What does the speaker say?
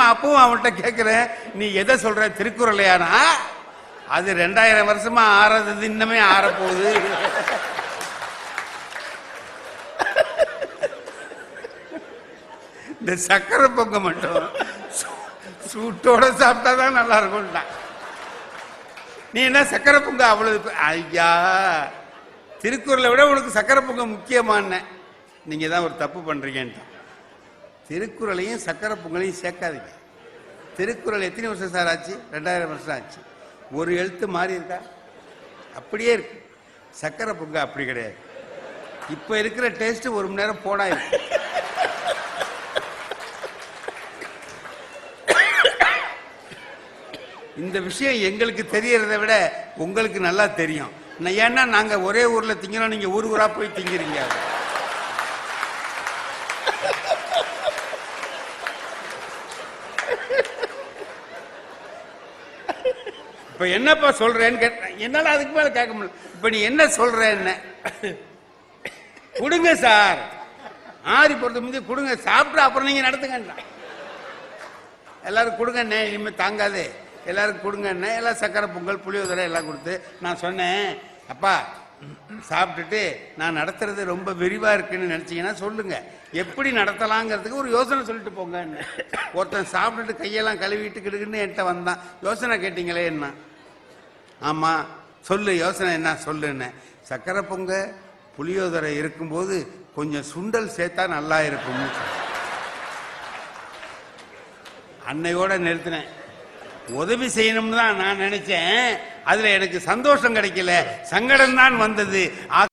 நம்ம அப்பவும் அவன்கிட்ட கேட்கிறேன் நீ எதை சொல்ற திருக்குறளையானா? அது ரெண்டாயிரம் வருஷமா ஆறது இன்னமே ஆறப்போகுது. இந்த சக்கரை பொங்க மட்டும் சூட்டோட சாப்பிட்டா தான் நல்லா இருக்கும்ட்டான் நீ என்ன சக்கரை பொங்க அவ்வளவு ஐயா திருக்குறளை விட உனக்கு சக்கரை பொங்க முக்கியமான நீங்க தான் ஒரு தப்பு பண்றீங்கன்ட்டு திருக்குறளையும் சக்கரை பொங்கலையும் சேர்க்காதீங்க. திருக்குறள் எத்தனை வருஷம் சார் ஆச்சு? ரெண்டாயிரம் வருஷம் ஆச்சு. ஒரு எழுத்து மாறி இருக்கா? அப்படியே இருக்கு. சக்கரை பொங்க அப்படி கிடையாது. இப்போ இருக்கிற டேஸ்ட் ஒரு மணி நேரம் போனா இருக்கு இந்த விஷயம் எங்களுக்கு தெரியறத விட உங்களுக்கு நல்லா தெரியும். நான் ஏன்னா நாங்கள் ஒரே ஊரில் திங்கிறோம் நீங்கள் ஊர் ஊராக போய் திங்கிறீங்க. இப்ப என்னப்பா சொல்றேன்னு கேட்டேன் என்னால அதுக்கு மேல கேட்க முடியல. இப்ப நீ என்ன சொல்றேன்னு. கொடுங்க சார். ஆறி பொறுத்த முந்தைய கொடுங்க. சாப்பிட்டு அப்புறம் நீங்க நடத்துங்கன்றான் எல்லாரும் கொடுங்கண்ணே இனிமே தாங்காது. எல்லாரும் கொடுங்கண்ணே. எல்லாம் சக்கரை பொங்கல் புளியோதரை எல்லாம் கொடுத்து நான் சொன்னேன். அப்பா சாப்பிட்டுட்டு நான் நடத்துறது ரொம்ப விரிவா இருக்குன்னு நினைச்சீங்கன்னா சொல்லுங்க. எப்படி நடத்தலாங்கிறதுக்கு ஒரு யோசனை சொல்லிட்டு போங்கன்னு. ஒருத்தன் சாப்பிட்டுட்டு கையெல்லாம் கழுவிட்டு கிடுக்குன்னு என்கிட்ட வந்தான். யோசனை கேட்டீங்களே என்ன? ஆமா சொல்லு யோசனை என்ன? சொல்லுன்னு. சக்கரை பொங்க புளியோதரை இருக்கும்போது கொஞ்சம் சுண்டல் சேர்த்தா நல்லா இருக்கும்னு அன்னையோட நிறுத்தினேன். உதவி செய்யணும்னு தான் நான் நினைச்சேன். அதுல எனக்கு சந்தோஷம் கிடைக்கல. சங்கடம் தான் வந்தது.